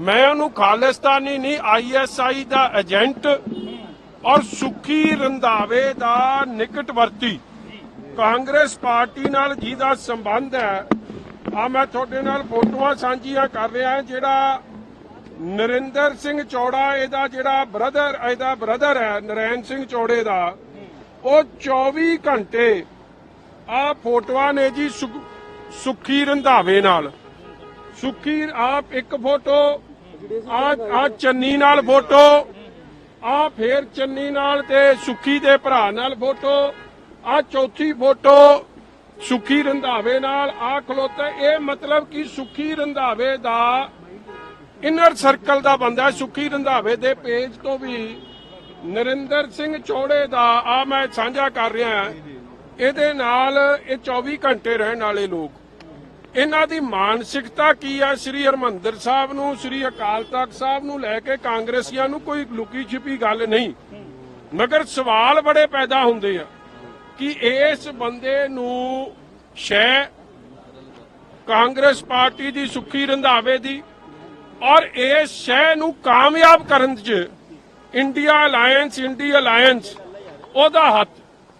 ਮੈਂ ਉਹਨੂੰ ਖਾਲਿਸਤਾਨੀ ਨਹੀਂ ਆਈਐਸਆਈ ਦਾ ਏਜੰਟ ਔਰ ਸੁਖੀ ਰੰਧਾਵੇ ਦਾ ਨਿਕਟਵਰਤੀ। ਕਾਂਗਰਸ ਪਾਰਟੀ ਨਾਲ ਜਿਹਦਾ ਸੰਬੰਧ ਹੈ ਆ ਮੈਂ ਤੁਹਾਡੇ ਨਾਲ ਫੋਟੋਆਂ ਸਾਂਝੀਆਂ ਕਰ ਰਿਹਾ ਜਿਹੜਾ ਨਰਿੰਦਰ ਸਿੰਘ ਚੌੜਾ, ਇਹਦਾ ਜਿਹੜਾ ਬ੍ਰਦਰ, ਇਹਦਾ ਬ੍ਰਦਰ ਹੈ ਨਰੈਣ ਸਿੰਘ ਚੌੜੇ ਦਾ, ਉਹ 24 ਘੰਟੇ ਆ ਫੋਟੋਆਂ ਨੇ ਜੀ ਸੁਖ- ਸੁੱਖੀ ਰੰਧਾਵੇ ਨਾਲ। ਸੁਖੀ, ਆਪ ਇੱਕ ਫੋਟੋ ਆ ਆ ਚੰਨੀ ਨਾਲ ਫੋਟੋ, ਆ ਫੇਰ ਚੰਨੀ ਨਾਲ ਤੇ ਸੁੱਖੀ ਦੇ ਭਰਾ ਨਾਲ ਫੋਟੋ, ਆ ਚੌਥੀ ਫੋਟੋ ਸੁੱਖੀ ਰੰਧਾਵੇ ਨਾਲ, ਆ ਖਲੋਤਾ ਇਹ ਮਤਲਬ ਕਿ ਸੁਖੀ ਰੰਧਾਵੇ ਦਾ ਇਨਰ ਸਰਕਲ ਦਾ ਬੰਦਾ ਸੁਖੀ ਰੰਧਾਵੇ ਦੇ ਪੇਜ ਤੋਂ ਵੀ ਨਰਿੰਦਰ ਸਿੰਘ ਚੋੜੇ ਦਾ, ਆ ਮੈਂ ਸਾਂਝਾ ਕਰ ਰਿਹਾ, ਇਹਦੇ ਨਾਲ ਇਹ 24 ਘੰਟੇ ਰਹਿਣ ਵਾਲੇ ਲੋਕ। ਇਹਨਾਂ ਦੀ ਮਾਨਸਿਕਤਾ ਕੀ ਆ? ਸ੍ਰੀ ਹਰਮੰਦਰ ਸਾਹਿਬ ਨੂੰ, ਸ੍ਰੀ ਅਕਾਲ ਤਖਤ ਸਾਹਿਬ ਨੂੰ ਲੈ ਕੇ ਕਾਂਗਰਸੀਆਂ ਨੂੰ ਕੋਈ ਲੁਕੀ ਛਿਪੀ ਗੱਲ ਨਹੀਂ। ਮਗਰ ਸਵਾਲ ਬੜੇ ਪੈਦਾ ਹੁੰਦੇ ਆ ਕਿ ਇਸ ਬੰਦੇ ਨੂੰ ਸ਼ੈ ਕਾਂਗਰਸ ਪਾਰਟੀ ਦੀ ਸੁੱਖੀ ਰੰਧਾਵੇ ਦੀ ਔਰ ਇਸ ਸ਼ੈ ਨੂੰ ਕਾਮਯਾਬ ਕਰਨ 'ਚ ਇੰਡੀਆ ਅਲਾਈਅੰਸ ਇੰਡੀਆ ਅਲਾਈਅੰਸ ਉਹਦਾ ਹੱਥ।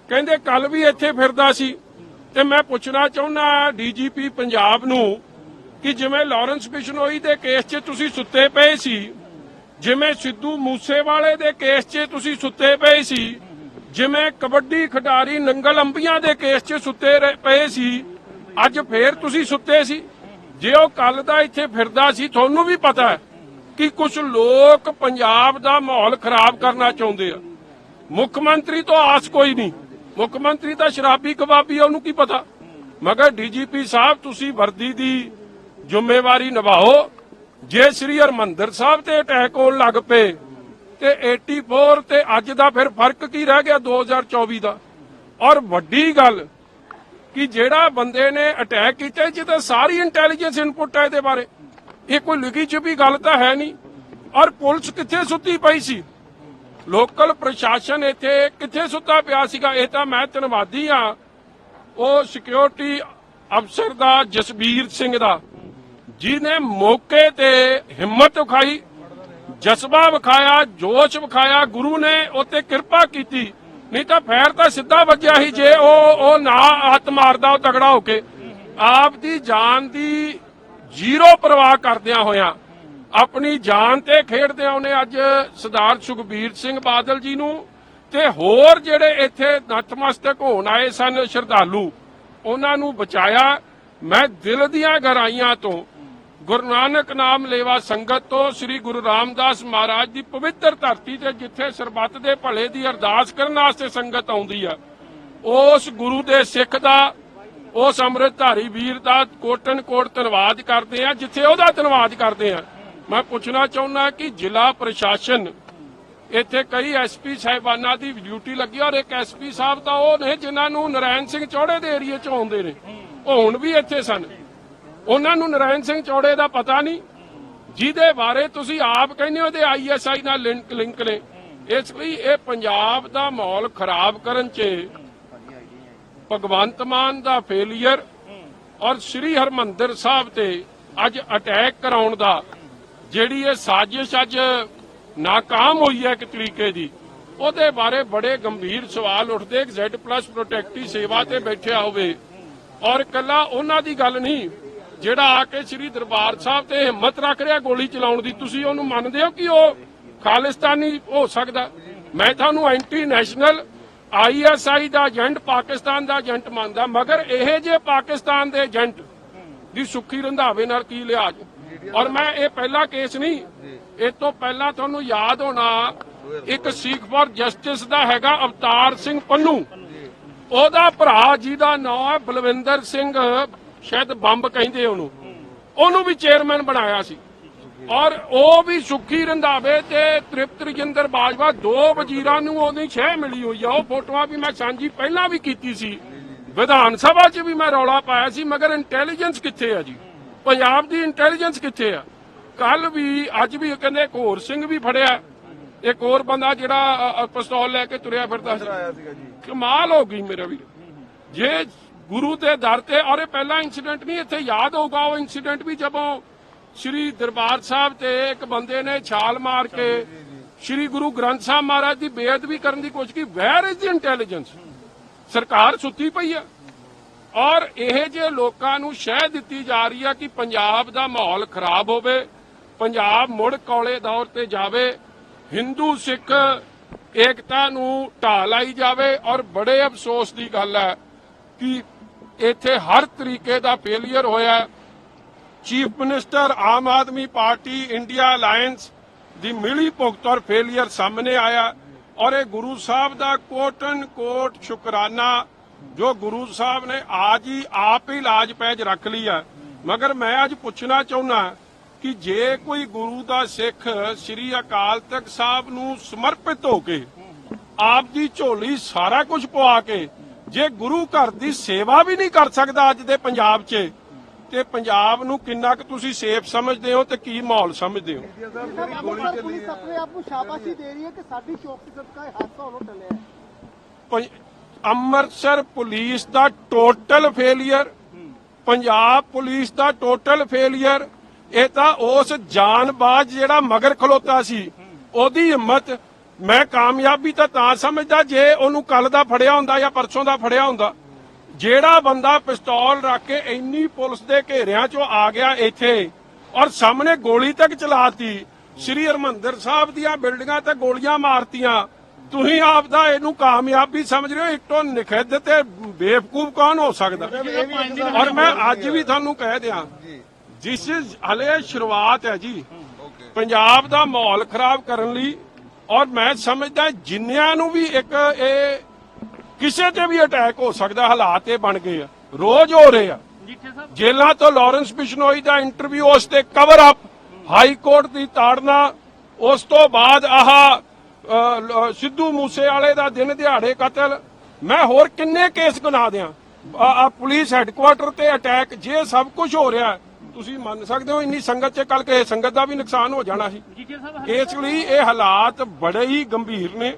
ਕਹਿੰਦੇ ਕੱਲ ਵੀ ਇੱਥੇ ਫਿਰਦਾ ਸੀ। ਤੇ ਮੈਂ ਪੁੱਛਣਾ ਚਾਹੁੰਦਾ ਡੀਜੀਪੀ ਪੰਜਾਬ ਨੂੰ ਕਿ ਜਿਵੇਂ ਲਾਰੈਂਸ ਬਿਸ਼ਨੋਈ ਦੇ ਕੇਸ 'ਚ ਤੁਸੀਂ ਸੁੱਤੇ ਪਏ ਸੀ, ਜਿਵੇਂ ਸਿੱਧੂ ਮੂਸੇਵਾਲੇ ਦੇ ਕੇਸ 'ਚ ਤੁਸੀਂ ਸੁੱਤੇ ਪਏ ਸੀ, ਜਿਵੇਂ ਕਬੱਡੀ ਖਿਡਾਰੀ ਨੰਗਲ ਅੰਬੀਆਂ ਦੇ ਕੇਸ 'ਚ ਸੁੱਤੇ ਪਏ ਸੀ, ਅੱਜ ਫੇਰ ਤੁਸੀਂ ਸੁੱਤੇ ਸੀ? ਜੇ ਉਹ ਕੱਲ ਦਾ ਇੱਥੇ ਫਿਰਦਾ ਸੀ, ਤੁਹਾਨੂੰ ਵੀ ਪਤਾ ਹੈ ਕਿ ਕੁਝ ਲੋਕ ਪੰਜਾਬ ਦਾ ਮਾਹੌਲ ਖਰਾਬ ਕਰਨਾ ਚਾਹੁੰਦੇ ਆ। ਮੁੱਖ ਮੰਤਰੀ ਤੋਂ ਆਸ ਕੋਈ ਨਹੀਂ। ਮੁੱਖ ਮੰਤਰੀ ਤਾਂ ਸ਼ਰਾਬੀ ਕਬਾਬੀ ਆ, ਉਹਨੂੰ ਕੀ ਪਤਾ? ਮਗਰ ਡੀਜੀਪੀ ਸਾਹਿਬ, ਤੁਸੀਂ ਵਰਦੀ ਦੀ ਜ਼ਿੰਮੇਵਾਰੀ ਨਿਭਾਓ। ਜੇ ਸ੍ਰੀ ਹਰਮੰਦਰ ਸਾਹਿਬ ਤੇ ਅਟੈਕ ਹੋਣ ਲੱਗ ਪਏ, ਤੇ 84 ਤੇ ਅੱਜ ਦਾ ਫਿਰ ਫ਼ਰਕ ਕੀ ਰਹਿ ਗਿਆ 2024 ਦਾ? ਔਰ ਵੱਡੀ ਗੱਲ ਕਿ ਜਿਹੜਾ ਬੰਦੇ ਨੇ ਅਟੈਕ ਕੀਤਾ, ਜਿਹਦਾ ਸਾਰੀ ਇੰਟੈਲੀਜੈਂਸ ਇਨਪੁਟ ਹੈ ਇਹਦੇ ਬਾਰੇ, ਇਹ ਕੋਈ ਲਿਖੀ ਛੁਪੀ ਗੱਲ ਤਾਂ ਹੈ ਨਹੀਂ। ਔਰ ਪੁਲਿਸ ਕਿੱਥੇ ਸੁੱਤੀ ਪਈ ਸੀ? ਲੋਕਲ ਪ੍ਰਸ਼ਾਸਨ ਇੱਥੇ ਕਿੱਥੇ ਸੁੱਤਾ ਪਿਆ ਸੀਗਾ? ਇਹ ਤਾਂ ਮੈਂ ਧੰਨਵਾਦੀ ਆ ਉਹ ਸਿਕਿਉਰਿਟੀ ਅਫਸਰ ਦਾ, ਜਸਬੀਰ ਸਿੰਘ ਦਾ, ਜਿਹਨੇ ਮੌਕੇ ਤੇ ਹਿੰਮਤ ਵਿਖਾਈ, ਜਜ਼ਬਾ ਵਿਖਾਇਆ, ਜੋਸ਼ ਵਿਖਾਇਆ, ਗੁਰੂ ਨੇ ਉੱਤੇ ਕਿਰਪਾ ਕੀਤੀ। ਨਹੀਂ ਤਾਂ ਫੈਰ ਤਾਂ ਸਿੱਧਾ ਵੱਜਿਆ ਸੀ ਜੇ ਉਹ ਉਹ ਨਾ ਹੱਥ ਮਾਰਦਾ, ਉਹ ਤਗੜਾ ਹੋ ਕੇ। ਆਪ ਦੀ ਜਾਨ ਦੀ ਜ਼ੀਰੋ ਪਰਵਾਹ ਕਰਦਿਆਂ ਹੋਇਆਂ ਆਪਣੀ ਜਾਨ ਤੇ ਖੇਡਦਿਆਂ ਉਹਨੇ ਅੱਜ ਸਰਦਾਰ ਸੁਖਬੀਰ ਸਿੰਘ ਬਾਦਲ ਜੀ ਨੂੰ। ਤੇ ਹੋਰ ਜਿਹੜੇ ਇੱਥੇ ਨਤਮਸਤਕ ਹੋਣ ਆਏ ਸਨ ਸ਼ਰਧਾਲੂ, ਉਹਨਾਂ ਨੂੰ ਬਚਾਇਆ। ਮੈਂ ਦਿਲ ਦੀਆਂ ਗਹਿਰਾਈਆਂ ਤੋਂ ਗੁਰੂ ਨਾਨਕ ਨਾਮ ਲੇਵਾ ਸੰਗਤ ਤੋਂ ਸ੍ਰੀ ਗੁਰੂ ਰਾਮਦਾਸ ਮਹਾਰਾਜ ਦੀ ਪਵਿੱਤਰ ਧਰਤੀ ਤੇ ਜਿੱਥੇ ਸਰਬੱਤ ਦੇ ਭਲੇ ਦੀ ਅਰਦਾਸ ਕਰਨ ਵਾਸਤੇ ਸੰਗਤ ਆਉਂਦੀ ਆ, ਉਸ ਗੁਰੂ ਦੇ ਸਿੱਖ ਦਾ, ਉਸ ਅੰਮ੍ਰਿਤਧਾਰੀ ਵੀਰ ਦਾ ਕੋਟਨ ਕੋਟ ਧੰਨਵਾਦ ਕਰਦੇ ਆ, ਜਿੱਥੇ ਉਹਦਾ ਧੰਨਵਾਦ ਕਰਦੇ ਆ। ਮੈਂ ਪੁੱਛਣਾ ਚਾਹੁੰਦਾ ਕਿ ਜ਼ਿਲ੍ਹਾ ਪ੍ਰਸ਼ਾਸਨ, ਇੱਥੇ ਕਈ ਐਸਪੀ ਸਾਹਿਬਾਨਾਂ ਦੀ ਡਿਊਟੀ ਲੱਗੀ ਔਰ ਇੱਕ ਐਸਪੀ ਸਾਹਿਬ ਤਾਂ ਉਹ ਨੇ ਜਿਨ੍ਹਾਂ ਨੂੰ ਨਰਾਇਣ ਸਿੰਘ ਚੌੜੇ ਦੇ ਏਰੀਏ 'ਚ ਆਉਂਦੇ ਨੇ। ਉਹ ਹੁਣ ਵੀ ਇੱਥੇ ਸਨ। ਉਹਨਾਂ ਨੂੰ ਨਰਾਇਣ ਸਿੰਘ ਚੌੜੇ ਦਾ ਪਤਾ ਨਹੀਂ। ਜਿਹਦੇ ਬਾਰੇ ਤੁਸੀਂ ਆਪ ਕਹਿੰਦੇ ਹੋ ਤੇ ਆਈਐਸਆਈ ਨਾਲ ਲਿੰਕ ਲਿੰਕ ਨੇ। ਇਸ ਲਈ ਇਹ ਪੰਜਾਬ ਦਾ ਮਾਹੌਲ ਖਰਾਬ ਕਰਨ 'ਚ ਭਗਵੰਤ ਮਾਨ ਦਾ ਫੇਲਿਅਰ ਔਰ ਸ੍ਰੀ ਹਰਮੰਦਰ ਸਾਹਿਬ ਤੇ ਅੱਜ ਅਟੈਕ ਕਰਾਉਣ ਦਾ ਜਿਹੜੀ ਇਹ ਸਾਜ਼ਿਸ਼ ਅੱਜ ਨਾਕਾਮ ਹੋਈ ਹੈ ਇੱਕ ਤਰੀਕੇ ਦੀ, ਉਹਦੇ ਬਾਰੇ ਬੜੇ ਗੰਭੀਰ ਸਵਾਲ ਉੱਠਦੇ ਜੈਡ ਪਲੱਸ ਪ੍ਰੋਟੈਕਟੀ ਸੇਵਾ ਤੇ ਬੈਠਿਆ ਹੋਵੇ। ਔਰ ਕੱਲਾ ਉਹਨਾਂ ਦੀ ਗੱਲ ਨਹੀਂ, ਜਿਹੜਾ ਆ ਕੇ ਸ੍ਰੀ ਦਰਬਾਰ ਸਾਹਿਬ ਤੇ ਹਿੰਮਤ ਰੱਖ ਰਿਹਾ ਗੋਲੀ ਚਲਾਉਣ ਦੀ, ਤੁਸੀਂ ਉਹਨੂੰ ਮੰਨਦੇ ਹੋ ਕਿ ਉਹ ਖਾਲਿਸਤਾਨੀ ਹੋ ਸਕਦਾ? ਮੈਂ ਤੁਹਾਨੂੰ ਐਂਟੀ ਨੈਸ਼ਨਲ ਆਈਐਸਆਈ ਦਾ ਏਜੰਟ, ਪਾਕਿਸਤਾਨ ਦਾ ਏਜੰਟ ਮੰਨਦਾ, ਮਗਰ ਇਹ ਜੇ ਪਾਕਿਸਤਾਨ ਦੇ ਏਜੰਟ ਦੀ ਸੁੱਖੀ ਰੰਧਾਵੇ ਨਾਲ ਕੀ ਲਿਹਾਜ਼? ਔਰ ਮੈਂ ਇਹ ਪਹਿਲਾ ਕੇਸ ਨਹੀਂ ਇਹ ਤੋਂ ਪਹਿਲਾਂ ਤੁਹਾਨੂੰ ਯਾਦ ਹੋਣਾ ਇੱਕ ਸਿੱਖ ਫॉर ਜਸਟਿਸ ਦਾ ਹੈਗਾ ਅਵਤਾਰ ਸਿੰਘ ਪੰਨੂ। ਉਹਦਾ ਭਰਾ ਜਿਹਦਾ ਨਾਮ ਹੈ ਬਲਵਿੰਦਰ ਸਿੰਘ ਸ਼ਾਇਦ ਬੰਬ ਕਹਿੰਦੇ ਉਹਨੂੰ। ਉਹਨੂੰ ਵੀ ਚੇਅਰਮੈਨ ਬਣਾਇਆ ਸੀ। ਔਰ ਉਹ ਵੀ ਸੁੱਖੀ ਰੰਧਾਵੇ ਤੇ ਤ੍ਰਿਪਤ ਰਜਿੰਦਰ ਬਾਜਵਾ ਦੋ ਵਜ਼ੀਰਾਂ ਨੂੰ ਉਹਦੀ ਛੇ ਮਿਲੀ ਹੋਈ ਆ। ਉਹ ਫੋਟੋਆਂ ਵੀ ਮੈਂ ਸਾਂਝੀ ਪਹਿਲਾਂ ਵੀ ਕੀਤੀ ਸੀ। ਵਿਧਾਨ ਸਭਾ 'ਚ ਵੀ ਮੈਂ ਰੌਲਾ ਪਾਇਆ ਸੀ ਮਗਰ ਇੰਟੈਲੀਜੈਂਸ ਕਿੱਥੇ ਆ ਜੀ? ਪੰਜਾਬ ਦੀ ਇੰਟੈਲੀਜੈਂਸ ਕਿੱਥੇ ਆ? ਕੱਲ ਵੀ ਅੱਜ ਵੀ ਕਹਿੰਦੇ ਇੱਕ ਹੋਰ ਸਿੰਘ ਵੀ ਫੜਿਆ। ਇੱਕ ਹੋਰ ਬੰਦਾ ਜਿਹੜਾ ਪਿਸਤੌਲ ਲੈ ਕੇ ਤੁਰਿਆ ਫਿਰਦਾ ਸੀ। ਆਇਆ ਸੀਗਾ ਜੀ। ਕਮਾਲ ਹੋ ਗਈ ਮੇਰੇ ਵੀਰ। ਜੇ ਗੁਰੂ ਦੇ ਦਰ ਤੇ ਔਰ ਇਹ ਪਹਿਲਾ ਇਨਸੀਡੈਂਟ ਨਹੀਂ ਇੱਥੇ ਯਾਦ ਹੋਊਗਾ ਉਹ ਇਨਸੀਡੈਂਟ ਵੀ ਜਦੋਂ ਸ੍ਰੀ ਦਰਬਾਰ ਸਾਹਿਬ ਤੇ ਇੱਕ ਬੰਦੇ ਨੇ ਛਾਲ ਮਾਰ ਕੇ ਸ੍ਰੀ ਗੁਰੂ ਗ੍ਰੰਥ ਸਾਹਿਬ ਮਹਾਰਾਜ ਦੀ ਬੇਅਦਬੀ ਕਰਨ ਦੀ ਕੋਸ਼ਿਸ਼ ਕੀਤੀ। ਵੈਰ ਇਜ਼ ਦੀ ਇੰਟੈਲੀਜੈਂਸ ਸਰਕਾਰ ਸੁੱਤੀ ਪਈ ਆ। ਔਰ ਇਹ ਜੇ ਲੋਕਾਂ ਨੂੰ ਸ਼ਹਿ ਦਿੱਤੀ ਜਾ ਰਹੀ ਹੈ ਕਿ ਪੰਜਾਬ ਦਾ ਮਾਹੌਲ ਖਰਾਬ ਹੋਵੇ, ਪੰਜਾਬ ਮੁੜ ਕੌਲੇ ਦੌਰ ਤੇ ਜਾਵੇ, ਹਿੰਦੂ, ਸਿੱਖ, ਏਕਤਾ ਨੂੰ ਢਾਹ ਲਾਈ ਜਾਵੇ, ਔਰ ਬੜੇ ਅਫਸੋਸ ਦੀ ਗੱਲ ਹੈ ਕਿ ਇੱਥੇ ਹਰ ਤਰੀਕੇ ਦਾ ਫੇਲਿਅਰ ਹੋਇਆ chief minister Aam Aadmi Party India Alliance ਦੀ ਮਿਲੀ ਭੁਗਤ ਔਰ ਫੇਲਿਅਰ ਸਾਹਮਣੇ ਆਇਆ। ਔਰ ਇਹ ਗੁਰੂ ਸਾਹਿਬ ਦਾ ਕੋਟਨ ਕੋਟ ਸ਼ੁਕਰਾਨਾ ਜੋ ਗੁਰੂ ਸਾਹਿਬ ਨੇ ਆਜ ਹੀ ਆਪ ਹੀ ਲਾਜ ਪੈਜ ਰੱਖ ਲਈ ਹੈ ਮਗਰ ਮੈਂ ਅੱਜ ਪੁੱਛਣਾ ਚਾਹੁੰਦਾ ਕਿ ਜੇ ਕੋਈ ਗੁਰੂ ਦਾ ਸਿੱਖ ਸ੍ਰੀ ਅਕਾਲ ਤਖਤ ਸਾਹਿਬ ਨੂੰ ਸਮਰਪਿਤ ਹੋ ਕੇ ਆਪ ਦੀ ਝੋਲੀ ਸਾਰਾ ਕੁਝ ਪਵਾ ਕੇ ਜੇ ਗੁਰੂ ਘਰ ਦੀ ਸੇਵਾ ਵੀ ਨਹੀਂ ਕਰ ਸਕਦਾ ਅੱਜ ਦੇ ਪੰਜਾਬ 'ਚ ਤੇ ਪੰਜਾਬ ਨੂੰ ਕਿੰਨਾ ਕੁ ਤੁਸੀਂ ਸੇਫ ਸਮਝਦੇ ਹੋ ਤੇ ਕੀ ਮਾਹੌਲ ਸਮਝਦੇ ਹੋ? ਪੁਲਿਸ ਆਪਣੇ ਆਪ ਨੂੰ ਸ਼ਾਬਾਸ਼ੀ ਦੇ ਰਹੀ ਹੈ ਕਿ ਸਾਡੀ ਚੌਕਸੀ ਸਦਕਾ ਹਾਦਸਾ ਹੋਣੋਂ ਟਲਿਆ ਅੰਮ੍ਰਿਤਸਰ ਪੁਲਿਸ ਦਾ ਟੋਟਲ ਫੇਲਿਅਰ ਪੰਜਾਬ ਪੁਲਿਸ ਦਾ ਟੋਟਲ ਫੇਲਿਅਰ ਇਹ ਤਾਂ ਉਸ ਜਾਨਬਾਜ਼ ਜਿਹੜਾ ਮਗਰ ਖਲੋਤਾ ਸੀ, ਉਹਦੀ ਹਿੰਮਤ, ਮੈਂ ਕਾਮਯਾਬੀ ਤਾਂ ਤਾਂ ਸਮਝਦਾ ਜੇ ਉਹਨੂੰ ਕੱਲ ਦਾ ਫੜਿਆ ਹੁੰਦਾ ਜਾਂ ਪਰਸੋਂ ਦਾ ਫੜਿਆ ਹੁੰਦਾ, ਜਿਹੜਾ ਬੰਦਾ ਪਿਸਤੌਲ ਰੱਖ ਕੇ ਇੰਨੀ ਪੁਲਿਸ ਦੇ ਘੇਰਿਆਂ ਚੋਂ ਆ ਗਿਆ ਇੱਥੇ ਔਰ ਸਾਹਮਣੇ ਗੋਲੀ ਤੱਕ ਚਲਾਤੀ ਸ੍ਰੀ ਹਰਮੰਦਰ ਸਾਹਿਬ ਦੀਆਂ ਬਿਲਡਿੰਗਾਂ ਤੇ ਗੋਲੀਆਂ ਮਾਰਤੀਆਂ ਤੁਸੀਂ ਆਪ ਦਾ ਇਹਨੂੰ ਕਾਮਯਾਬੀ ਸਮਝ ਰਹੇ ਹੋ ਇੱਟੋਂ ਨਿਖਿੱਧ ਤੇ ਬੇਵਕੂਫ ਕੌਣ ਹੋ ਸਕਦਾ? ਔਰ ਮੈਂ ਅੱਜ ਵੀ ਤੁਹਾਨੂੰ ਕਹਿ ਦਿਆਂ ਜਿਸ ਹਲੇ ਸ਼ੁਰੂਆਤ ਹੈ ਜੀ। ਪੰਜਾਬ ਦਾ ਮਾਹੌਲ ਖਰਾਬ ਕਰਨ ਲਈ ਔਰ ਮੈਂ ਸਮਝਦਾ ਜਿੰਨਿਆਂ ਨੂੰ ਵੀ ਇੱਕ ਇਹ ਕਿਸੇ ਤੇ ਵੀ ਅਟੈਕ ਹੋ ਸਕਦਾ ਹਾਲਾਤ ਇਹ ਬਣ ਗਏ ਆ। ਰੋਜ਼ ਹੋ ਰਹੇ ਆ। ਜੇਲ੍ਹਾਂ ਤੋਂ ਲਾਰੈਂਸ ਬਿਸ਼ਨੋਈ ਦਾ ਇੰਟਰਵਿਊ ਉਸ ਤੇ ਕਵਰ ਅਪ ਹਾਈ ਕੋਰਟ ਦੀ ਤਾੜਨਾ ਉਸ ਤੋਂ ਬਾਅਦ ਆਹ ਸਿੱਧੂ ਮੂਸੇ ਵਾਲੇ ਦਾ ਦਿਨ ਦਿਹਾੜੇ ਕਤਲ। ਮੈਂ ਹੋਰ ਕਿੰਨੇ ਕੇਸ ਗਿਣਾ ਦਿਆਂ? ਆ ਪੁਲਿਸ ਹੈੱਡਕੁਆਟਰ ਤੇ ਅਟੈਕ ਜੇ ਸਭ ਕੁਝ ਹੋ ਰਿਹਾ ਤੁਸੀਂ ਮੰਨ ਸਕਦੇ ਹੋ ਇੰਨੀ ਸੰਗਤ 'ਚ ਕੱਲ ਕੇ ਸੰਗਤ ਦਾ ਵੀ ਨੁਕਸਾਨ ਹੋ ਜਾਣਾ ਸੀ। ਇਸ ਲਈ ਇਹ ਹਾਲਾਤ ਬੜੇ ਹੀ ਗੰਭੀਰ ਨੇ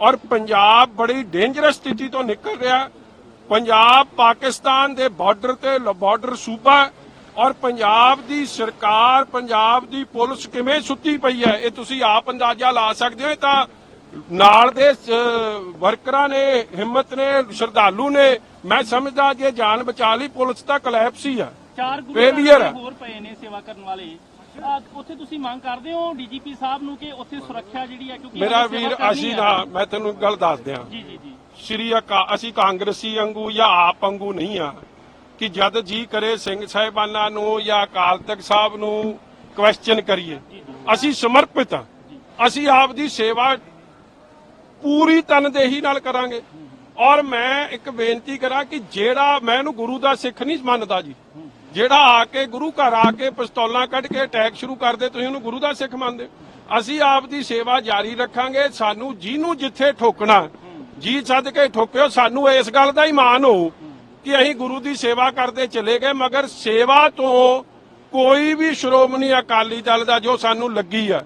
ਔਰ ਪੰਜਾਬ ਬੜੀ ਡੇਂਜਰਸ ਸਥਿਤੀ ਤੋਂ ਨਿਕਲ ਰਿਹਾ। ਪੰਜਾਬ ਪਾਕਿਸਤਾਨ ਦੇ ਬਾਰਡਰ ਤੇ ਬਾਰਡਰ ਸੂਬਾ ਔਰ ਪੰਜਾਬ ਦੀ ਸਰਕਾਰ ਪੰਜਾਬ ਦੀ ਪੁਲਿਸ ਕਿਵੇਂ ਸੁੱਤੀ ਪਈ ਹੈ? ਇਹ ਤੁਸੀਂ ਆਪ ਅੰਦਾਜ਼ਾ ਲਾ ਸਕਦੇ ਹੋ। ਤਾਂ ਨਾਲ ਦੇ ਵਰਕਰਾਂ ਨੇ ਹਿੰਮਤ ਨੇ ਸ਼ਰਧਾਲੂ ਨੇ। ਮੈਂ ਸਮਝਦਾ ਜੇ ਜਾਨ ਬਚਾ ਲਈ ਪੁਲਿਸ ਤਾਂ ਕਲੈਪਸ ਹੀ ਆ। ਚਾਰ ਗੁਰੂ। ਹੋਰ ਪਏ ਨੇ ਸੇਵਾ ਕਰਨ ਵਾਲੇ। ਉੱਥੇ ਤੁਸੀਂ ਮੰਗ ਕਰਦੇ ਹੋ ਡੀਜੀਪੀ ਸਾਹਿਬ ਨੂੰ ਕਿ ਉੱਥੇ ਸੁਰੱਖਿਆ ਜਿਹੜੀ ਹੈ ਕਿਉਂਕਿ ਮੇਰਾ ਵੀਰ ਅਸੀਂ। ਨਾ ਮੈਂ ਤੈਨੂੰ ਗੱਲ ਦੱਸ ਦਿਆਂ। ਜੀ ਜੀ ਜੀ। ਸ਼੍ਰੀ ਅਕਾ ਅਸੀਂ ਕਾਂਗਰਸੀ ਵਾਂਗੂ ਜਾਂ ਆਪ ਵਾਂਗੂ ਨਹੀਂ ਆ। ਕਿ ਜਦ ਜੀ ਕਰੇ ਸਿੰਘ ਸਾਹਿਬਾਨਾਂ ਨੂੰ ਜਾਂ ਅਕਾਲ ਤਖਤ ਸਾਹਿਬ ਨੂੰ ਕੁਐਸਚਨ ਕਰੀਏ। ਅਸੀਂ ਸਮਰਪਿਤ ਹਾਂ। ਅਸੀਂ ਆਪ ਦੀ ਸੇਵਾ ਪੂਰੀ ਤਨਦੇਹੀ ਨਾਲ ਕਰਾਂਗੇ। ਔਰ ਮੈਂ ਇੱਕ ਬੇਨਤੀ ਕਰਾਂ ਕਿ ਜਿਹੜਾ ਮੈਂ ਇਹਨੂੰ ਗੁਰੂ ਦਾ ਸਿੱਖ ਨਹੀਂ ਮੰਨਦਾ ਜੀ, ਜਿਹੜਾ ਆ ਕੇ ਗੁਰੂ ਘਰ ਆ ਕੇ ਪਿਸਤੌਲਾਂ ਕੱਢ ਕੇ ਅਟੈਕ ਸ਼ੁਰੂ ਕਰਦੇ ਤੁਸੀਂ ਉਹਨੂੰ ਗੁਰੂ ਦਾ ਸਿੱਖ ਮੰਨਦੇ ਹੋ। ਅਸੀਂ ਆਪ ਦੀ ਸੇਵਾ ਜਾਰੀ ਰੱਖਾਂਗੇ, ਸਾਨੂੰ ਜਿਹਨੂੰ ਜਿੱਥੇ ਠੋਕਣਾ, ਜੀ ਸੱਦ ਕੇ ਠੋਕਿਓ, ਸਾਨੂੰ ਇਸ ਗੱਲ ਦਾ ਹੀ ਮਾਣ ਹੋ ਕਿ ਅਸੀਂ ਗੁਰੂ ਦੀ ਸੇਵਾ ਕਰਦੇ ਚਲੇ ਗਏ ਮਗਰ ਸੇਵਾ ਤੋਂ ਕੋਈ ਵੀ ਸ਼੍ਰੋਮਣੀ ਅਕਾਲੀ ਦਲ ਦਾ ਜੋ ਸਾਨੂੰ ਲੱਗੀ ਆ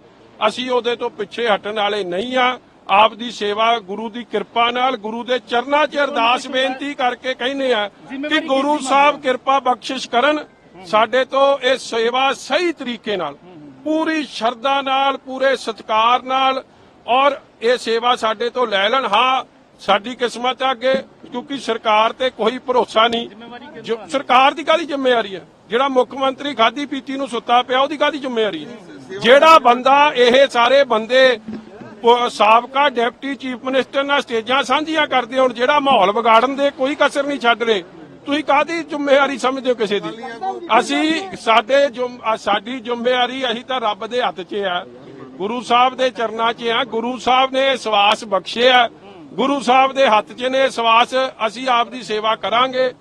ਅਸੀਂ ਉਹਦੇ ਤੋਂ ਪਿੱਛੇ ਹਟਣ ਵਾਲੇ ਨਹੀਂ ਆ। ਆਪ ਦੀ ਸੇਵਾ ਗੁਰੂ ਦੀ ਕਿਰਪਾ ਨਾਲ ਗੁਰੂ ਦੇ ਚਰਨਾਂ 'ਚ ਅਰਦਾਸ ਬੇਨਤੀ ਕਰਕੇ ਕਹਿੰਦੇ ਆ ਕਿ ਗੁਰੂ ਸਾਹਿਬ ਕਿਰਪਾ ਬਖਸ਼ਿਸ਼ ਕਰਨ। ਸਾਡੇ ਤੋਂ ਇਹ ਸੇਵਾ ਸਹੀ ਤਰੀਕੇ ਨਾਲ ਪੂਰੀ ਸ਼ਰਧਾ ਨਾਲ ਪੂਰੇ ਸਤਿਕਾਰ ਨਾਲ ਔਰ ਇਹ ਸੇਵਾ ਸਾਡੇ ਤੋਂ ਲੈ ਲੈਣ। ਹਾਂ ਸਾਡੀ ਕਿਸਮਤ ਅੱਗੇ। ਕਿਉਂਕਿ ਸਰਕਾਰ ਤੇ ਕੋਈ ਭਰੋਸਾ ਨਹੀਂ। ਜੋ ਸਰਕਾਰ ਦੀ ਕਾਹਦੀ ਜ਼ਿੰਮੇਵਾਰੀ ਹੈ? ਜਿਹੜਾ ਮੁੱਖ ਮੰਤਰੀ ਖਾਦੀ ਪੀਤੀ ਨੂੰ ਸੁੱਤਾ ਪਿਆ, ਉਹਦੀ ਕਾਹਦੀ ਜ਼ਿੰਮੇਵਾਰੀ ਹੈ? ਜਿਹੜਾ ਬੰਦਾ ਇਹ ਸਾਰੇ ਬੰਦੇ ਸਾਬਕਾ ਡਿਪਟੀ ਚੀਫ ਮਿਨਿਸਟਰ ਨਾਲ ਸਟੇਜਾਂ ਸਾਂਝੀਆਂ ਕਰਦੇ ਹੁਣ, ਜਿਹੜਾ ਮਾਹੌਲ ਵਿਗਾੜਨ ਦੇ ਕੋਈ ਕਸਰ ਨਹੀਂ ਛੱਡ ਰਹੇ, ਤੁਸੀਂ ਕਾਹਦੀ ਜ਼ਿੰਮੇਵਾਰੀ ਸਮਝਦੇ ਹੋ ਕਿਸੇ ਦੀ? ਅਸੀਂ ਸਾਡੇ ਸਾਡੀ ਜ਼ਿੰਮੇਵਾਰੀ ਅਸੀਂ ਤਾਂ ਰੱਬ ਦੇ ਹੱਥ 'ਚ ਆ। ਗੁਰੂ ਸਾਹਿਬ ਦੇ ਚਰਨਾਂ 'ਚ ਆ। ਗੁਰੂ ਸਾਹਿਬ ਨੇ ਸਵਾਸ ਬਖਸ਼ਿਆ। ਗੁਰੂ ਸਾਹਿਬ ਦੇ ਹੱਥ 'ਚ ਨੇ ਸਵਾਸ ਅਸੀਂ ਆਪ ਦੀ ਸੇਵਾ ਕਰਾਂਗੇ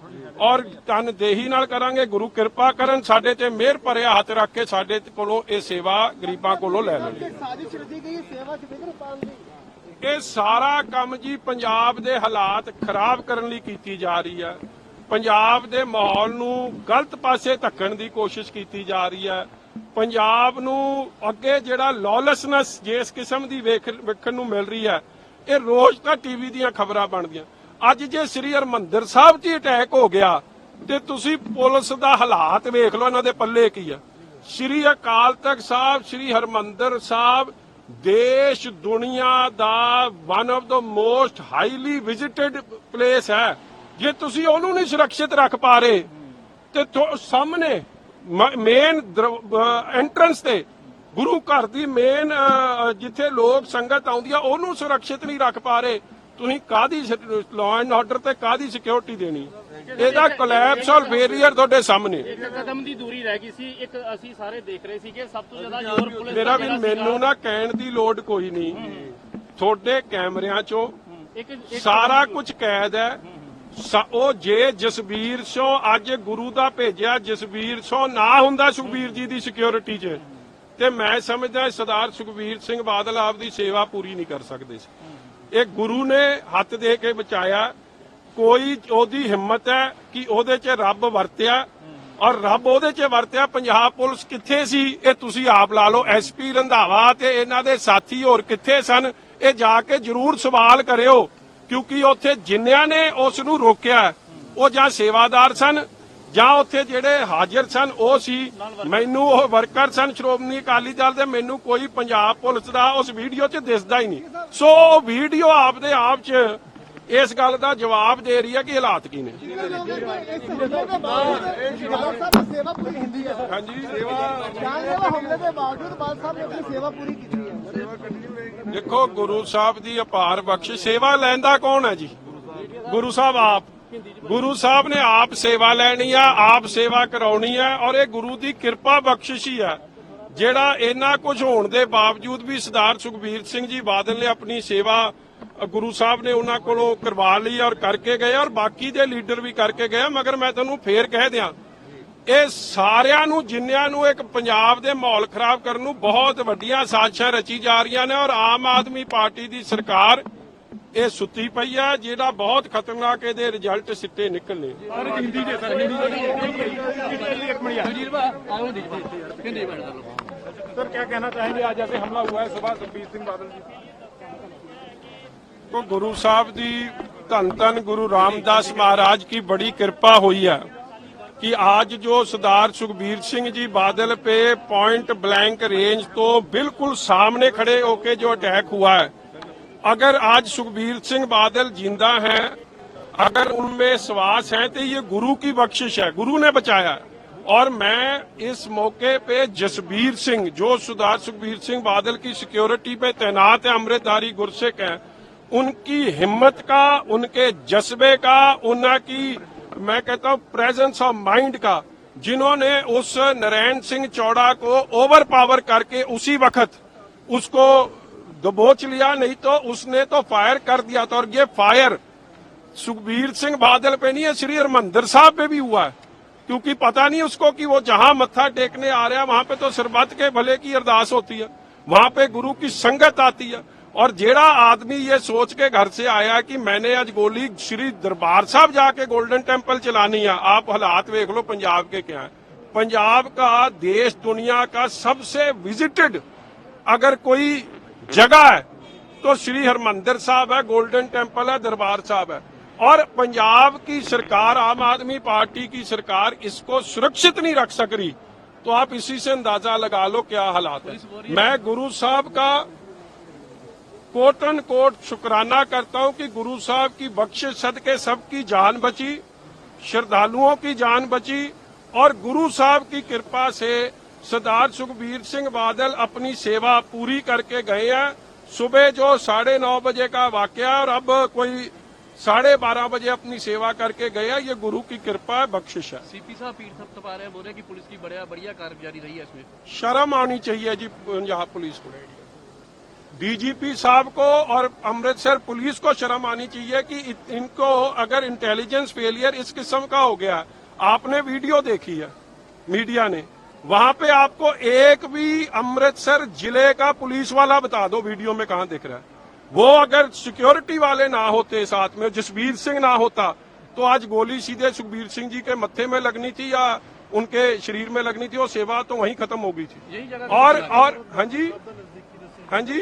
ਔਰ ਤਨ ਦੇਹੀ ਨਾਲ ਕਰਾਂਗੇ। ਗੁਰੂ ਕਿਰਪਾ ਕਰਨ ਸਾਡੇ ਤੇ ਮਿਹਰ ਭਰਿਆ ਹੱਥ ਰੱਖ ਕੇ ਸਾਡੇ ਕੋਲੋਂ ਇਹ ਸੇਵਾ ਗਰੀਬਾਂ ਕੋਲੋਂ ਲੈ ਲੈਣ ਸਾਜ਼ਿਸ਼ ਰਚੀ ਗਈ ਹੈ ਸੇਵਾ 'ਚ ਵਿਘਨ ਪਾਉਣ ਦੀ। ਇਹ ਸਾਰਾ ਕੰਮ ਜੀ ਪੰਜਾਬ ਦੇ ਹਾਲਾਤ ਖਰਾਬ ਕਰਨ ਲਈ ਕੀਤੀ ਜਾ ਰਹੀ ਹੈ ਪੰਜਾਬ ਦੇ ਮਾਹੌਲ ਨੂੰ ਗਲਤ ਪਾਸੇ ਧੱਕਣ ਦੀ ਕੋਸ਼ਿਸ਼ ਕੀਤੀ ਜਾ ਰਹੀ ਹੈ ਪੰਜਾਬ ਨੂੰ ਅੱਗੇ ਜਿਹੜਾ ਲੌਲੈਸਨੈਸ ਜਿਸ ਕਿਸਮ ਦੀ ਵੇਖ ਵੇਖਣ ਨੂੰ ਮਿਲ ਰਹੀ ਹੈ ਇਹ ਰੋਜ਼ ਤਾਂ ਟੀਵੀ ਦੀਆਂ ਖਬਰਾਂ ਬਣਦੀਆਂ। ਅੱਜ ਜੇ ਸ੍ਰੀ ਹਰਮੰਦਰ ਸਾਹਿਬ 'ਚ ਅਟੈਕ ਹੋ ਗਿਆ, ਤੇ ਤੁਸੀਂ ਪੁਲਿਸ ਦਾ ਹਾਲਾਤ ਵੇਖ ਲਓ, ਇਹਨਾਂ ਦੇ ਪੱਲੇ ਕੀ ਆ। ਸ੍ਰੀ ਅਕਾਲ ਤਖਤ ਸਾਹਿਬ, ਸ੍ਰੀ ਹਰਮੰਦਰ ਸਾਹਿਬ, ਦੇਸ਼, ਦੁਨੀਆ ਦਾ one of the most highly visited place ਹੈ। ਜੇ ਤੁਸੀਂ ਉਹਨੂੰ ਨਹੀਂ ਸੁਰੱਖਿਅਤ ਰੱਖ ਪਾ ਰਹੇ, ਤੇ ਸਾਹਮਣੇ ਮੇਨ ਐਂਟਰੈਂਸ ਤੇ ਗੁਰੂ ਘਰ ਦੀ ਮੇਨ ਜਿੱਥੇ ਲੋਕ ਸੰਗਤ ਆਉਂਦੀ ਆ ਉਹਨੂੰ ਸੁਰੱਖਿਅਤ ਨਹੀਂ ਰੱਖ ਪਾ ਰਹੇ। ਤੁਸੀਂ ਕਾਦੀ ਲਾਅ ਐਂਡ ਆਰਡਰ ਤੇ ਕਾਦੀ ਸਿਕਿਉਰਿਟੀ ਦੇਣੀ? ਇਹਦਾ ਕੋਲੈਪਸ ਔਰ ਫੇਲਿਅਰ ਤੁਹਾਡੇ ਸਾਹਮਣੇ। ਇੱਕ ਕਦਮ ਦੀ ਦੂਰੀ ਰਹਿ ਗਈ ਸੀ। ਇੱਕ ਅਸੀਂ ਸਾਰੇ ਦੇਖ ਰਹੇ ਸੀ ਕਿ ਸਭ ਤੋਂ ਜ਼ਿਆਦਾ ਜ਼ੋਰ ਪੁਲਿਸ ਮੇਰਾ ਵੀ ਮੈਨੂੰ ਸੀਗਾ। ਨਾ ਕਹਿਣ ਦੀ ਲੋੜ ਕੋਈ ਨਹੀਂ। ਤੁਹਾਡੇ ਕੈਮਰਿਆਂ 'ਚੋਂ ਸਾਰਾ ਕੁਝ ਕੈਦ ਹੈ। ਸ- ਉਹ ਜੇ ਜਸਵੀਰ ਸਿੰਘ ਅੱਜ ਗੁਰੂ ਦਾ ਭੇਜਿਆ ਜਸਵੀਰ ਸਿੰਘ ਨਾ ਹੁੰਦਾ ਸੁਖਬੀਰ ਜੀ ਦੀ ਸਿਕਿਉਰਿਟੀ 'ਚ। ਤੇ ਮੈਂ ਸਮਝਦਾ ਸਰਦਾਰ ਸੁਖਬੀਰ ਸਿੰਘ ਬਾਦਲ ਆਪ ਦੀ ਸੇਵਾ ਪੂਰੀ ਨਹੀਂ ਕਰ ਸਕਦੇ ਸੀ। ਇਹ ਗੁਰੂ ਨੇ ਹੱਥ ਦੇ ਕੇ ਬਚਾਇਆ। ਕੋਈ ਉਹਦੀ ਹਿੰਮਤ ਹੈ ਕਿ ਉਹਦੇ 'ਚ ਰੱਬ ਵਰਤਿਆ। ਔਰ ਰੱਬ ਉਹਦੇ 'ਚ ਵਰਤਿਆ। ਪੰਜਾਬ ਪੁਲਿਸ ਕਿੱਥੇ ਸੀ? ਇਹ ਤੁਸੀਂ ਆਪ ਲਾ ਲਓ। ਐਸਪੀ ਰੰਧਾਵਾ ਤੇ ਇਹਨਾਂ ਦੇ ਸਾਥੀ ਹੋਰ ਕਿੱਥੇ ਸਨ? ਇਹ ਜਾ ਕੇ ਜ਼ਰੂਰ ਸਵਾਲ ਕਰਿਓ। ਕਿਉਂਕਿ ਉੱਥੇ ਜਿੰਨਿਆਂ ਨੇ ਉਸ ਨੂੰ ਰੋਕਿਆ, ਉਹ ਜਾਂ ਸੇਵਾਦਾਰ ਸਨ ਜਾਂ ਉੱਥੇ ਜਿਹੜੇ ਹਾਜ਼ਰ ਸਨ, ਉਹ ਸੀ। ਮੈਨੂੰ ਉਹ ਵਰਕਰ ਸਨ, ਸ਼੍ਰੋਮਣੀ ਅਕਾਲੀ ਦਲ ਦੇ। ਮੈਨੂੰ ਕੋਈ ਪੰਜਾਬ ਪੁਲਿਸ ਦਾ ਉਸ ਵੀਡੀਓ 'ਚ ਦਿਸਦਾ ਹੀ ਨਹੀਂ। ਸੋ ਉਹ ਵੀਡੀਓ ਆਪਦੇ ਆਪ 'ਚ ਇਸ ਗੱਲ ਦਾ ਜਵਾਬ ਦੇ ਰਹੀ ਹੈ ਕਿ ਹਾਲਾਤ ਕੀ ਨੇ। ਦੇਖੋ, ਗੁਰੂ ਸਾਹਿਬ ਦੀ ਅਪਾਰ ਬਖਸ਼ ਸੇਵਾ ਲੈਂਦਾ ਕੌਣ ਹੈ ਜੀ? ਗੁਰੂ ਸਾਹਿਬ ਆਪ। ਗੁਰੂ ਸਾਹਿਬ ਨੇ ਆਪ ਸੇਵਾ ਲੈਣੀ ਆ, ਆਪ ਸੇਵਾ ਕਰਾਉਣੀ ਆ ਔਰ ਇਹ ਗੁਰੂ ਦੀ ਕਿਰਪਾ ਬਖਸ਼ਿਸ਼ ਹੀ ਆ। ਜਿਹੜਾ ਇੰਨਾ ਕੁਝ ਹੋਣ ਦੇ ਬਾਵਜੂਦ ਵੀ ਸਰਦਾਰ ਸੁਖਬੀਰ ਸਿੰਘ ਜੀ ਬਾਦਲ ਨੇ ਆਪਣੀ ਸੇਵਾ ਗੁਰੂ ਸਾਹਿਬ ਨੇ ਉਹਨਾਂ ਕੋਲੋਂ ਕਰਵਾ ਲਈ ਔਰ ਕਰਕੇ ਗਏ ਔਰ ਬਾਕੀ ਦੇ ਲੀਡਰ ਵੀ ਕਰਕੇ ਗਏ। ਮਗਰ ਮੈਂ ਤੁਹਾਨੂੰ ਫੇਰ ਕਹਿ ਦਿਆਂ, ਇਹ ਸਾਰਿਆਂ ਨੂੰ, ਜਿੰਨਿਆਂ ਨੂੰ ਇੱਕ ਪੰਜਾਬ ਦੇ ਮਾਹੌਲ ਖਰਾਬ ਕਰਨ ਨੂੰ ਬਹੁਤ ਵੱਡੀਆਂ ਸਾਜ਼ਿਸ਼ਾਂ ਰਚੀ ਜਾ ਰਹੀਆਂ ਨੇ ਔਰ ਆਮ ਆਦਮੀ ਪਾਰਟੀ ਦੀ ਸਰਕਾਰ ਇਹ ਸੁੱਤੀ ਪਈ ਆ ਜਿਹੜਾ ਬਹੁਤ ਖਤਰਨਾਕ ਇਹਦੇ ਰਿਜ਼ਲਟ ਸਿੱਟੇ ਨਿਕਲਨੇ। ਸਰ ਕੋ ਗੁਰੂ ਸਾਹਿਬ ਦੀ ਧੰਨ ਧੰਨ ਗੁਰੂ ਰਾਮਦਾਸ ਮਹਾਰਾਜ ਕੀ ਬੜੀ ਕਿਰਪਾ ਹੋਈ ਆ ਕਿ ਅੱਜ ਜੋ ਸਰਦਾਰ ਸੁਖਬੀਰ ਸਿੰਘ ਜੀ ਬਾਦਲ ਪੇ ਪੁਆਇੰਟ ਬਲੈਂਕ ਰੇਂਜ ਤੋਂ ਬਿਲਕੁਲ ਸਾਹਮਣੇ ਖੜੇ ਹੋ ਕੇ ਜੋ ਅਟੈਕ ਹੁਆ ਹੈ अगर आज सुखबीर सिंह बादल ज़िंदा हैं, अगर उनमें श्वास है तो ये गुरु की बख्शिश है। गुरु ने बचाया और मैं इस मौके पे जसबीर सिंह, जो सरदार सुखबीर सिंह बादल की सिक्योरिटी पे तैनात है, अमृतधारी गुरसिख है, उनकी हिम्मत का, उनके जज्बे का, उनकी, मैं कहता हूँ प्रेजेंस ऑफ़ माइंड का, जिन्होंने उस नारायण सिंह चौड़ा को ओवर पावर करके उसी वक्त उसको दबोच लिया, नहीं तो उसने तो फायर कर दिया था। और ये फायर सुखबीर सिंह बादल पे नहीं है, श्री हरमंदर साहब पे भी हुआ है। क्योंकि पता नहीं उसको कि वो जहाँ मत्था टेकने आ रहा है, वहाँ पे तो सरबत के भले की अरदास होती है। वहाँ पे गुरु की संगत आती है। और जेड़ा आदमी ये सोच के घर से आया कि मैंने आज गोली श्री दरबार साहब जाके गोल्डन टेंपल चलानी है, आप हालात देख लो, पंजाब के क्या है। पंजाब का देश, दुनिया का सबसे विजिटेड अगर कोई जगह है। तो श्री हरमंदिर साहब है गोल्डन टेंपल है, दरबार साहब है। और पंजाब की सरकार, आम आदमी पार्टी की सरकार इसको सुरक्षित नहीं रख सक रही। तो आप इसी से अंदाज़ा लगा लो क्या हालात है। मैं गुरु साहब का कोट एंड कोट शुक्राना करता हूँ कि गुरु साहब की बख्शिश सदके सबकी जान बची, श्रद्धालुओं की जान बची, और गुरु साहब की कृपा से सरदार सुखबीर सिंह बादल अपनी सेवा पूरी करके गए हैं। सुबह जो साढ़े नौ बजे का वाकया और अब कोई साढ़े बारह बजे अपनी सेवा करके गए हैं। ये गुरु की कृपा है बख्शिश है। सीपी साहब पीठ थपथपा रहे हैं बोल रहे हैं कि पुलिस की बढ़िया बढ़िया कारगुजारी रही है इसमें। शर्म आनी चाहिए जी पंजाब पुलिस को। डीजीपी साहब को और अमृतसर पुलिस को शर्म आनी चाहिए कि इनको अगर इंटेलिजेंस फेलियर इस किस्म का हो गया। आपने वीडियो देखी है मीडिया ने। वहाँ पे आपको एक भी अमृतसर ज़िले का पुलिस वाला बता दो वीडियो में कहा दिख रहा है। वो अगर सिक्योरिटी वाले ना होते साथ में जसबीर सिंह ना होता तो आज गोली सीधे सुखबीर सिंह जी के मत्थे में लगनी थी या उनके शरीर में लगनी थी और सेवा तो वहीं खत्म हो गई थी। और और हाँ जी हाँ जी।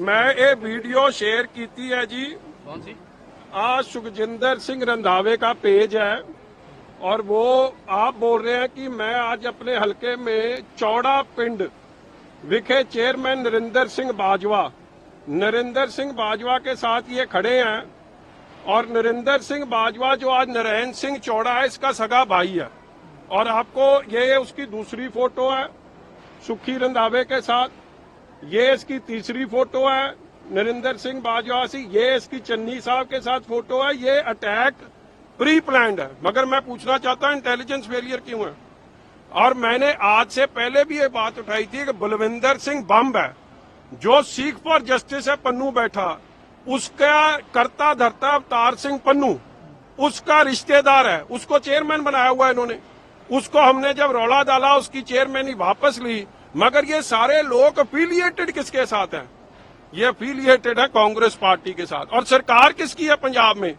मैं ये वीडियो शेयर की है जी। आज सुखजिंदर सिंह रंधावे का पेज है। और वो, आप बोल रहे हैं कि मैं आज अपने हलके में चौड़ा पिंड विखे चेयरमैन नरेंद्र सिंह बाजवा। नरेंद्र सिंह बाजवा के साथ ये खड़े हैं और नरेंद्र सिंह बाजवा जो आज नरेंद्र सिंह चौड़ा है, इसका सगा भाई है। और आपको ये उसकी दूसरी फ़ोटो है, सुखी रंधावे के साथ। ये इसकी तीसरी फ़ोटो है, नरेंद्र सिंह बाजवा सी। ये इसकी चन्नी साहब के साथ फ़ोटो है। ये अटैक प्री प्लान्ड है, मगर मैं पूछना चाहता हूँ इंटेलिजेंस फेलियर क्यों है? और मैंने आज से पहले भी ये बात उठाई थी कि बलविंदर सिंह बम्ब है, जो सीख फॉर जस्टिस है पन्नू बैठा। उसका करता धरता अवतार सिंह पन्नू, उसका रिश्तेदार है, उसको चेयरमैन बनाया हुआ है इन्होंने। उसको हमने जब रौला डाला, उसकी चेयरमैन वापस ली, मगर ये सारे लोग अफिलिएटेड किसके साथ हैं? ये अफिलिएटेड है कांग्रेस पार्टी के साथ। और सरकार किसकी है पंजाब में?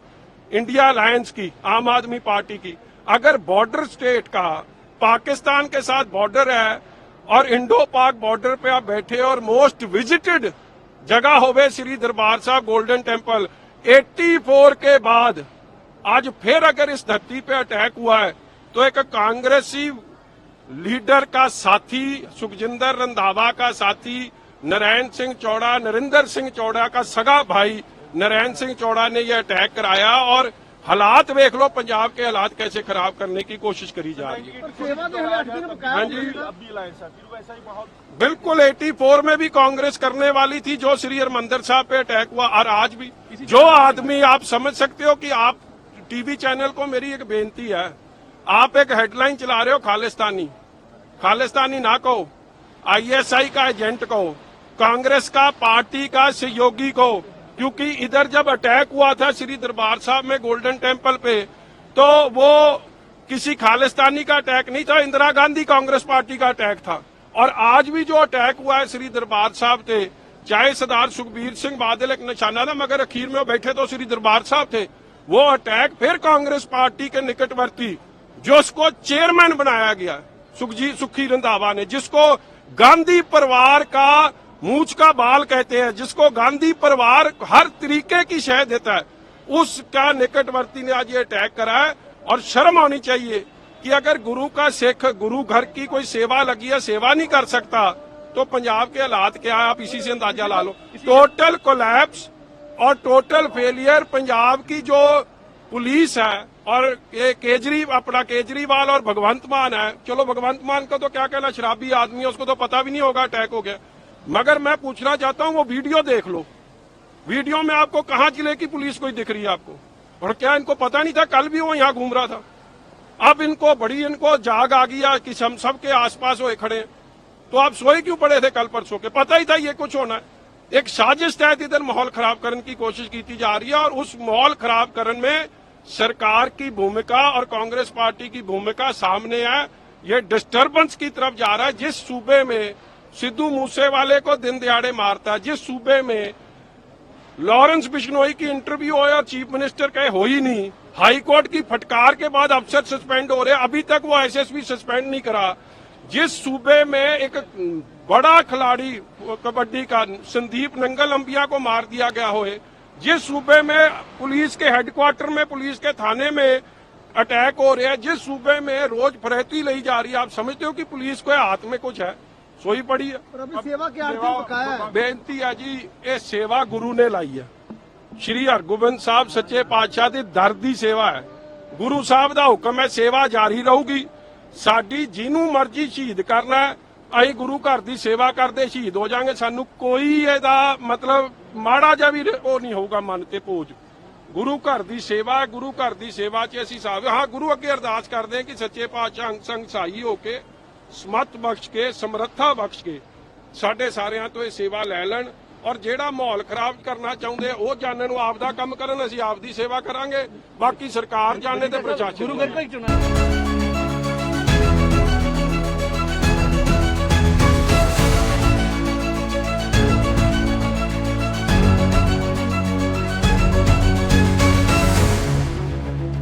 इंडिया अलायंस की, आम आदमी पार्टी की। अगर बॉर्डर स्टेट का, पाकिस्तान के साथ बॉर्डर है और इंडो पाक बॉर्डर पे आप बैठे और मोस्ट विजिटेड जगह होवे श्री दरबार साहब गोल्डन टेंपल 84 के बाद आज फिर अगर इस धरती पे अटैक हुआ है तो एक कांग्रेसी लीडर का साथी, सुखजिंदर रंधावा का साथी, नारायण सिंह चौड़ा, नरेंद्र सिंह चौड़ा का सगा भाई नारायण सिंह चौड़ा ने यह अटैक कराया और हालात देख लो, पंजाब के हालात कैसे खराब करने की कोशिश करी जा रही है। हाँ बिल्कुल 84 में भी कांग्रेस करने वाली थी, जो श्री हरिमंदर साहब पे अटैक हुआ, और आज भी। जो आदमी, आप समझ सकते हो कि आप टीवी चैनल को मेरी एक बेनती है, आप एक हेडलाइन चला रहे हो, खालिस्तानी। खालिस्तानी ना कहो, आईएसआई का एजेंट कहो, कांग्रेस का पार्टी का सहयोगी कहो क्योंकि इधर जब अटैक हुआ था श्री दरबार साहब में गोल्डन टेंपल पे तो वो किसी खालिस्तानी का अटैक नहीं था, इंदिरा गांधी कांग्रेस पार्टी का अटैक था। और आज भी जो अटैक हुआ है श्री दरबार साहब थे चाहे सरदार सुखबीर सिंह बादल एक निशाना था मगर अखीर में बैठे तो श्री दरबार साहब थे। वो अटैक फिर कांग्रेस पार्टी के निकटवर्ती जो उसको चेयरमैन बनाया गया, सुखजी सुखी रंधावा ने, जिसको गांधी परिवार का मूछ का बाल कहते हैं जिसको गांधी परिवार हर तरीके की शह देता है। उसका निकटवर्ती ने आज ये अटैक करा है और शर्म होनी चाहिए कि अगर गुरु का सिख गुरु घर की कोई सेवा लगी है सेवा नहीं कर सकता तो पंजाब के हालात क्या है? आप इसी से अंदाज़ा ला लो। टोटल कोलैप्स और टोटल फेलियर पंजाब की जो पुलिस है और ये केजरी अपना केजरीवाल और भगवंत मान है। चलो भगवंत मान का तो क्या कहना शराबी आदमी है उसको तो पता भी नहीं होगा अटैक हो गया। मगर मैं पूछना चाहता हूँ, वो वीडियो देख लो। वीडियो में आपको कहाँ ज़िले की पुलिस कोई दिख रही है आपको? और क्या इनको पता नहीं था? कल भी वो यहाँ घूम रहा था। अब इनको, बड़ी इनको जाग आ गया कि हम सबके आसपास वो खड़े तो आप सोए क्यों पड़े थे कल परसों के? पता ही था ये कुछ होना है। एक साजिश तहत इधर माहौल खराब करने की कोशिश की जा रही है, और उस माहौल खराब करने में सरकार की भूमिका और कांग्रेस पार्टी की भूमिका सामने है। ये डिस्टरबेंस की तरफ़ जा रहा है। जिस सूबे में सिद्धू मूसेवाले को दिन दिहाड़े मारता है जिस सूबे में लॉरेंस बिश्नोई की इंटरव्यू हो और चीफ मिनिस्टर कहे हो ही नहीं हाई कोर्ट की फटकार के बाद अफसर सस्पेंड हो रहे, अभी तक वो एसएसपी सस्पेंड नहीं करा। जिस सूबे में एक बड़ा खिलाड़ी, कबड्डी का, संदीप नंगल अंबिया को मार दिया गया हो जिस सूबे में पुलिस के हेडक्वार्टर में, पुलिस के थाने में अटैक हो रहे हैं, जिस सूबे में रोज फरहती ली जा रही है, आप समझते हो कि पुलिस को हाथ में कुछ है? ਸੋਈ ਪੜੀ ਆ। ਪਰ ਅਭੀ ਸੇਵਾ ਕੀ ਆਰਤੀ ਬਕਾਇਆ ਹੈ? ਬੇਨਤੀ ਆ ਜੀ ਇਹ ਸੇਵਾ ਗੁਰੂ ਨੇ ਲਾਈ ਆ। ਸ਼੍ਰੀ ਹਰਗੋਬਿੰਦ ਸਾਹਿਬ ਸੱਚੇ ਪਾਤਸ਼ਾਹ ਦੀ ਦਰ ਦੀ ਸੇਵਾ ਹੈ। ਗੁਰੂ ਸਾਹਿਬ ਦਾ ਹੁਕਮ ਹੈ ਸੇਵਾ ਜਾਰੀ ਰਹੂਗੀ। ਸਾਡੀ ਜਿਹਨੂੰ ਮਰਜ਼ੀ ਸ਼ਹੀਦ ਕਰਨਾ ਅਸੀਂ ਗੁਰੂ ਘਰ ਦੀ ਸੇਵਾ ਕਰਦੇ ਸ਼ਹੀਦ ਹੋ ਜਾਾਂਗੇ ਸਾਨੂੰ ਕੋਈ ਇਹਦਾ ਮਤਲਬ ਮਾੜਾ ਜਿਹਾ ਵੀ ਉਹ ਨਹੀਂ ਹੋਊਗਾ ਮਨ ਤੇ ਭੋਜ ਗੁਰੂ ਘਰ ਦੀ ਸੇਵਾ ਗੁਰੂ ਘਰ ਦੀ ਸੇਵਾ 'ਚ ਅਸੀਂ ਸਾਬ ਹਾਂ ਗੁਰੂ ਅੱਗੇ ਅਰਦਾਸ ਕਰਦੇ ਹਾਂ ਕਿ ਸੱਚੇ ਪਾਤਸ਼ਾਹ ਅੰਗ ਸੰਗ ਸਾਈ ਹੋ ਕੇ ਸਮਤ ਬਖਸ਼ ਕੇ ਸਮਰੱਥਾ ਬਖਸ਼ ਕੇ ਸਾਡੇ ਸਾਰਿਆਂ ਤੋਂ ਇਹ ਸੇਵਾ ਲੈ ਲੈਣ ਔਰ ਜਿਹੜਾ ਮਾਹੌਲ ਖਰਾਬ ਕਰਨਾ ਚਾਹੁੰਦੇ ਉਹ ਜਾਣਨ ਨੂੰ ਆਪ ਦਾ ਕੰਮ ਕਰਨ ਅਸੀਂ ਆਪ ਦੀ ਸੇਵਾ ਕਰਾਂਗੇ। ਬਾਕੀ ਸਰਕਾਰ ਜਾਣੇ ਤੇ ਪ੍ਰਸ਼ਾਸਨ ਗੁਰੂ ਗ੍ਰੰਥ